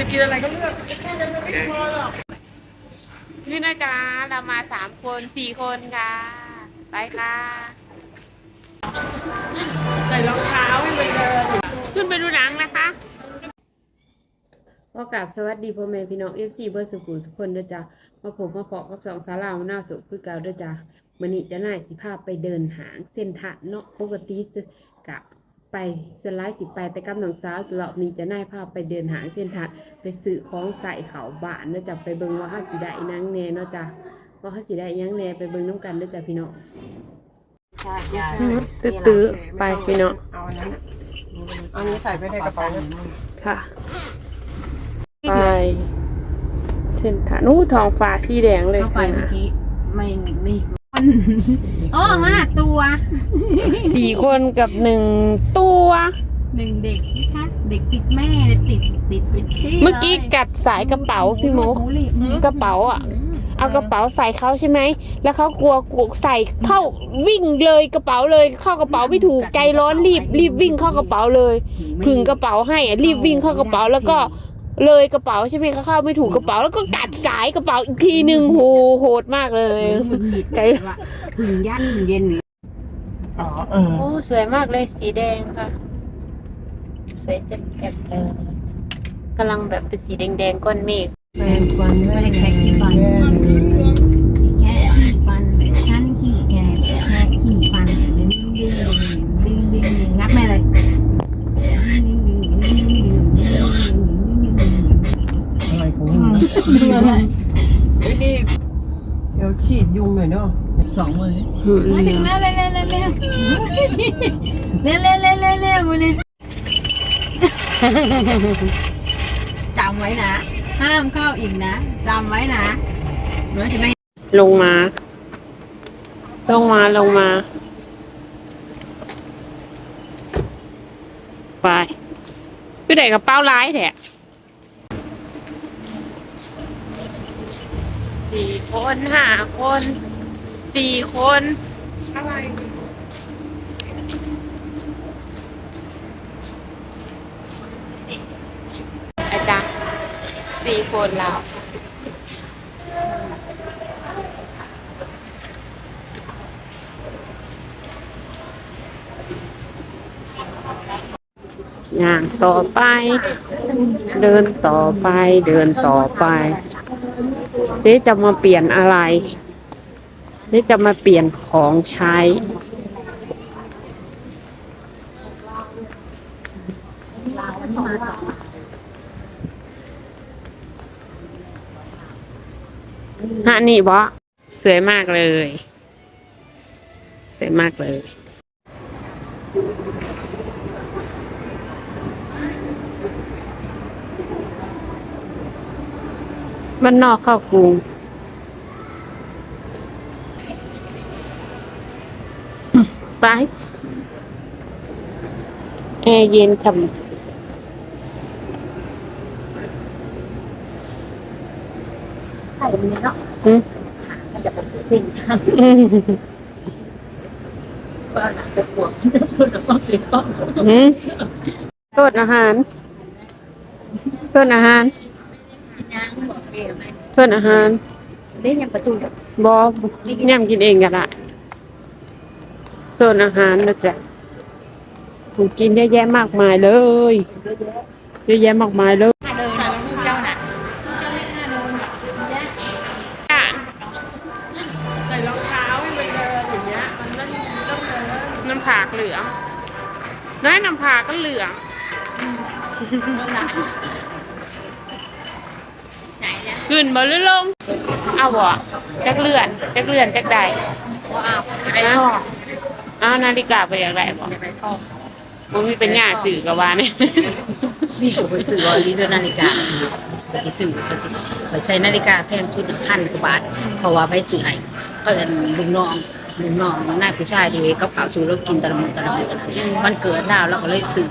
จะกินอะไรก็เลือกแค่นั้นไม่พอหรอกนี่นะจ๊ะเรามาสามคนสี่คนค่ะ ไปค่ะใส่รองเท้าให้มันเดินขึ้นไปดูหนังนะคะก็กราบสวัสดีพ่อแม่พี่น้องเอฟซีเบอร์สุขุมทุกคนเด้อจ้ะมาผมมาพอกับสองสาราหน้าสุขคือเก่าเด้อจ้ะมันนี่จะน่ายสิภาพไปเดินหางเส้นทางเนาะปกติสิกะ ไปสไลด์สิไป แต่กับหนังสาวสลอบนี้จะน่ายภาพไปเดินหางเส้นทางไปซื้อของใส่เขาบ้านเด้อจ้ะไปเบิ่งว่าเฮาสิได้อิหยังแน่เนาะจ้ะว่าเฮาสิได้หยังแน่ไปเบิ่งน้ำกันเด้อจ้ะพี่น้องใช่ใช่ตื้อๆไปพี่น้องเอาอันนั้นน่ะเอาอันนี้ใส่ไปในกระเป๋านะค่ะ ไปเส้นทางนู้ทองฟ้าสีแดงเลยเข้าไปค่ะ เมื่อกี้ไม่ไม่ คนโอ้ห้าตัวสี่คนกับหนึ่งตัว หนึ่งเด็กนะคะเด็กติดแม่ติดติดติดที่เมื่อกี้กัดสายกระเป๋าพี่มุกกระเป๋าอะ เอากระเป๋าใส่เขาใช่ไหม แล้วเขากลัวกลัวใส่เข้าวิ่งเลยกระเป๋าเลยเข้ากระเป๋าไม่ถูกใจร้อนรีบรีบวิ่งเข้ากระเป๋าเลย ผึ่งกระเป๋าให้อะรีบวิ่งเข้ากระเป๋าแล้วก็ เลยกระเป๋าใช่ไหมเขาเข้าไม่ถูกกระเป๋าแล้วก็กัดสายกระเป๋าอีกทีหนึ่งโหโหดมากเลยใจว่าถึงยันเย็นนี่อ๋อเออโอ้สวยมากเลยสีแดงค่ะ สวยเต็มแก็บเลยกำลังแบบเป็นสีแดงๆก้อนเมฆแปรงฟันไม่ได้แค่ขี้ฟันแเฮ้ยนี่เดี๋ยวฉีดยุงหน่อยเนาะสองมือมาถึงแล้วเร็วเร็วเร็วเร็วเร็วเร็วเร็วเร็วเร็วมาเนี่ยจำไว้นะ ห้ามเข้าอีกนะจำไว้นะหนูจะไม่ลงมา ลงมาลงมา ไปพี่เด็กกับเป้าร้ายแท้ สี่คนห้าคนสี่คนอะไรอาจารย์สี่คนเราอย่างต่อไป เดินต่อไป เดินต่อไป เจ๊จะมาเปลี่ยนอะไรเจ๊จะมาเปลี่ยนของใช้ ฮะนี่บอสวยมากเลย สวยมากเลย บ้านนอกเข้ากรุงไปแอร์เย็นฉ่ำใช่แบบนี้เนาะอืมมันจะเป็นติ่งทางอืมว่าหนักจะปวดพูดแล้วก็กินก็อืมสดอาหารสดอาหาร ย่วนอาหารเล่นยังประตูบอย่ำกินเองกันละโซนอาหารนะจ๊ะถูกกินเยอะแยะมากมายเลยเยอะแยะมากมายเลยน้ำผากเหลืองน้อยน้ำผากก็เหลือ ขึ้นบ่หรือลงเอาบ่จักเลื่อนจักเลื่อนจักใดว่าอ้าวอะไรนะท่อเอานาฬิกาไปอย่างไรบ่อะไรท่อมันมีเป็นหญ้าสื่อกับว่าเนี่ยพี่ก็ไปซื้อวอลลีด้วยนาฬิกาไปซื้อไปซื้อไปใส่นาฬิกาแพงชุดพันกว่าบาทเพราะว่าไปซื้อให้เอินลุงน้องลุงน้องนายผู้ชายที่กับข้าวสู้แล้วกินแตะละมือแตะละมือมันเกิดแล้วเราก็เลยซื้อ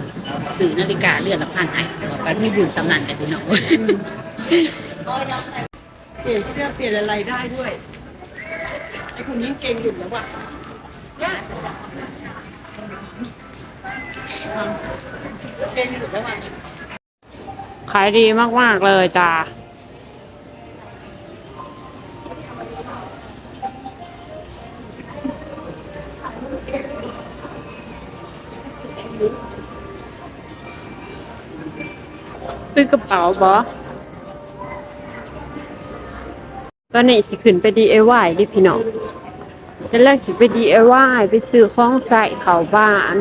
ซื้อนาฬิกาเรือนละพันให้ก็มีบุญสำนันกันพี่น้อง เปลี่ยนเสื้อเปลี่ยนอะไรได้ด้วยไอ้คนนี้เก่งอยู่แล้วว่ะเนี่ยเก่งอยู่แล้วว่ะขายดีมาก ๆ เลยจ้าซื้อกระเป๋าบอ ตอนนี้สิขึ้นไป DIY ดิพี่น้องแล้วแรกสิไป DIY ไปซื้อของใส่เขาบ้าน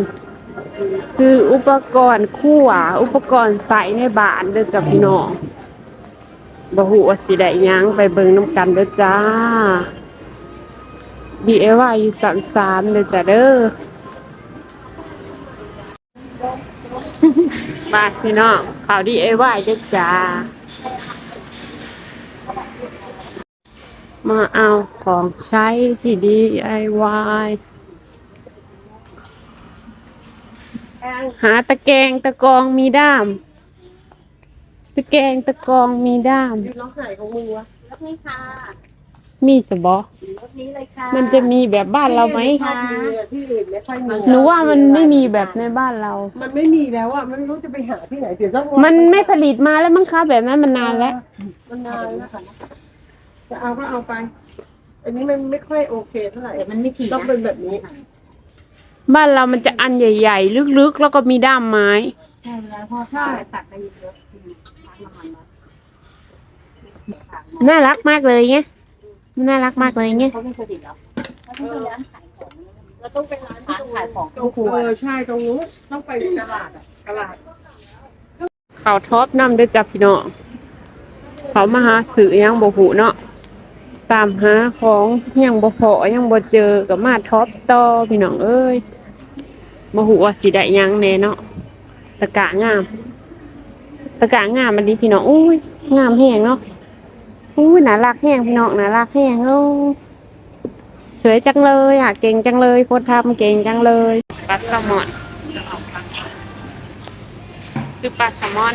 ซื้ออุปกรณ์คู่วอุปกรณ์ใส่ในบ้านเด้อจ้ะพี่น้องบ่ฮู้ว่าสิได้หยังไปเบิ่งน้ำกันเด้อจ้า DIY อยู่สันสามเด้อจ้ะเด้อบาพี่น้องข่าว DIY เด้อจ้า มาเอาของใช้ที่ DIY แพงหาตะแกรงตะกรองมีด้าม ตะแกรงตะกรองมีด้ามอยู่ล็อกไหนของมึงวะรถนี้ค่ะมีสบอรถนี้เลยค่ะมันจะมีแบบบ้านเราไหมชอบมีอะที่อื่นไม่ค่อยมีหนูว่ามันไม่มีแบบในบ้านเรา มันไม่มีแล้วอะมันไม่รู้จะไปหาที่ไหนเดี๋ยวต้องมันไม่ผลิตมาแล้วมั้งคะแบบนั้นมันนานแล้ว มันนานแล้วค่ะ จะเอาก็เอาไป อันนี้มันไม่ค่อยโอเคเท่าไหร่แต่มันไม่ถี่ต้องเป็นแบบนี้ บ้านเรามันจะอันใหญ่ ๆ ลึกๆ แล้วก็มีด้ามไม้ ใช่แล้วพอถ้าตักได้เยอะๆน่ารักมากเลยไงมันน่ารักมากเลยไงเขาไม่ผลิตหรอเขาเป็นร้านขายของเราต้องไปร้านที่ร้านขายของตรงเออใช่ตรงนู้นต้องไปตลาดอะตลาดเขาท็อปน้ำด้วยจ้ะพี่น้องเขามาหาสื่อยังบ่หูเนาะ ตามหาของยังบ่พอยังบ่เจอกับมาท็อปต่อพี่น้องเอ้ยบ่หูว่าสิได้ยังแน่เนาะตะกะงาม ตะกะงามมันดีพี่น้องอุ้ยงามแฮงเนาะอุ้ยน่ารักแฮงพี่น้องน่ารักแฮงโอ้สวยจังเลยอะเก่งจังเลยคนทำเก่งจังเลยปลาแซลมอนชื่อปลาแซลมอน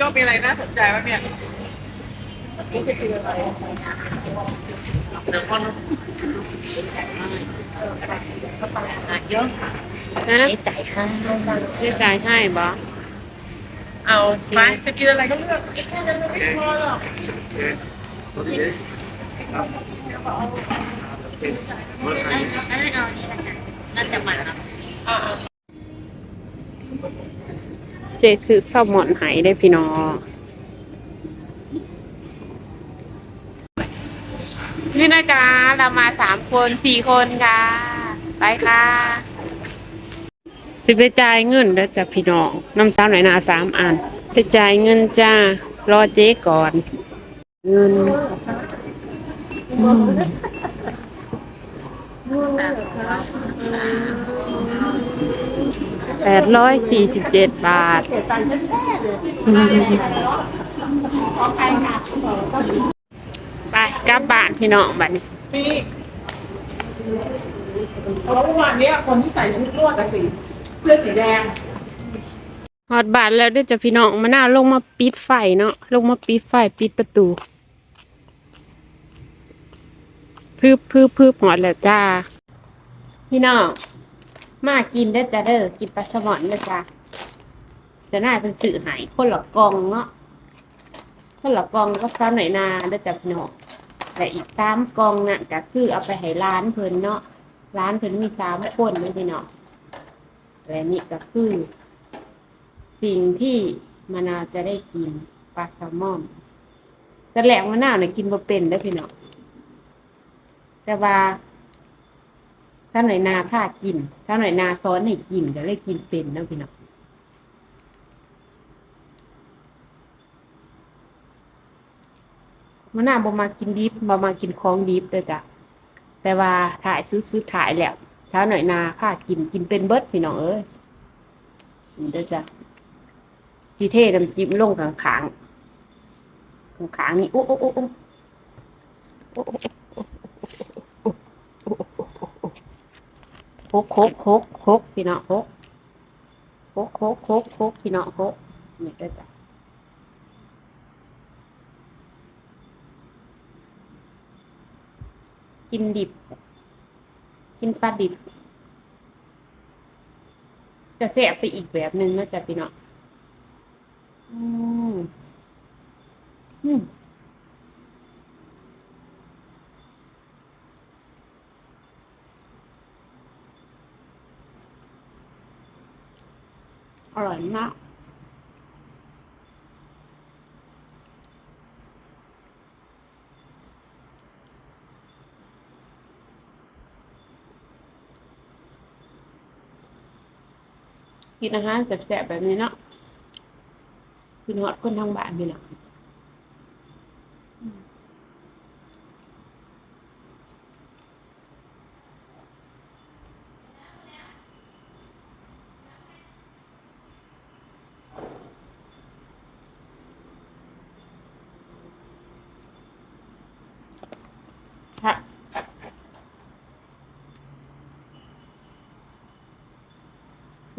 โจ้มีอะไรน่าสนใจวะเนี่ยเยอะนะไม่จ่ายห้าเรียกจ่ายให้บอเอาไปจะกินอะไรก็เลือกแค่นั้นมันไม่พอหรอกอันนั้นเอานี่ละกันน่าจะมันนะ เจซื้อแซลมอนให้ได้พี่น้องนี่นะจ๊ะเรามาสามคนสี่คนค่ะ ไปค่ะ สิไปจ่ายเงินเด้อจ้ะพี่น้องน้ำสาวหน่อยนาสามอันไปจ่ายเงินจ้ารอเจ๊ก่อน เงิน แปดร้อยสี่สิบเจ็ดบาทเสียตังค์แท้ๆเลยไปกลับบ้านพี่น้องบัดนี้ปีเพราะเมื่อวานเนี้ยคนที่ใส่ชุดนวดอะสีเสื้อสีแดง ฮอดบ้านแล้วเด้อจ้ะพี่น้องมาหน้าลงมาปิดไฟเนาะลงมาปิดไฟปิดประตูพึบพึบพึบหอดแล้วจ้า พี่น้อง มากินเด้อจ้ะเด้อกินปลาสมอนเด้อจ้าจะน่าเป็นสื่อหายคนหละกล่องเนาะคนหละกล่องก็ซ้ำหน่อยนาเด้อจ้ะพี่น้องแต่อีกสามกองน่ะก็คือเอาไปให้ร้านเพิ่นเนาะร้านเพิ่นมีสามคนเด้อพี่น้องและนี่ก็คือ สิ่งที่มะนาวจะได้กินปลาแซลมอนแต่แหลกมะนาวเนี่ยกินบ่เป็นเด้พี่น้องแต่ว่า ถ้าหน่อยนาพากินถ้าหน่อยนาซ้อนให้กินก็เลยกินเป็นเด้อพี่น้องมะนาบ่มากินดิบบ่มากินของดิบเด้อจ้ะแต่ว่าถ่ายซื้อๆถ่ายแล้วถ้าหน่อยนาพากินกินเป็นเบิดพี่น้องเอ้ยนี่เด้อจ้ะสีเทน้ำจิ้มลงข้างขางข้างขางนี่โอ้โอ้โอ้โอ้โอ้โอ้โคกโคกโคกพี่น้องโคกโคกโคกโคกโคกพี่น้องโคกนี่ก็จะกินดิบ กินปลาดิบ จะแซ่บไปอีกแบบหนึ่งนะจ๊ะพี่น้องอืมอืม อร่อยมากกินอาหารแสบๆแบบนี้เนาะคือฮอตคนทางบ้านนี่แหละ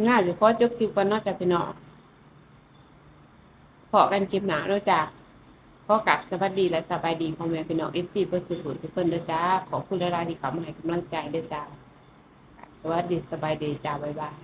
น่ายเดี๋ยวขอจบคลิปกันเนาะจ้ะพี่น้องพอกันคลิปหนาเนาะจ้ะพอกับสวัสดีและสบายดีพ่อแม่พี่น้องเอฟซีเพื่อสุขุมทุกคนเด้อจ้าขอบคุณหลายที่เขามาให้กำลังใจเด้อจ้าบสวัสดีสบายดีจ้าบ๊ายบาย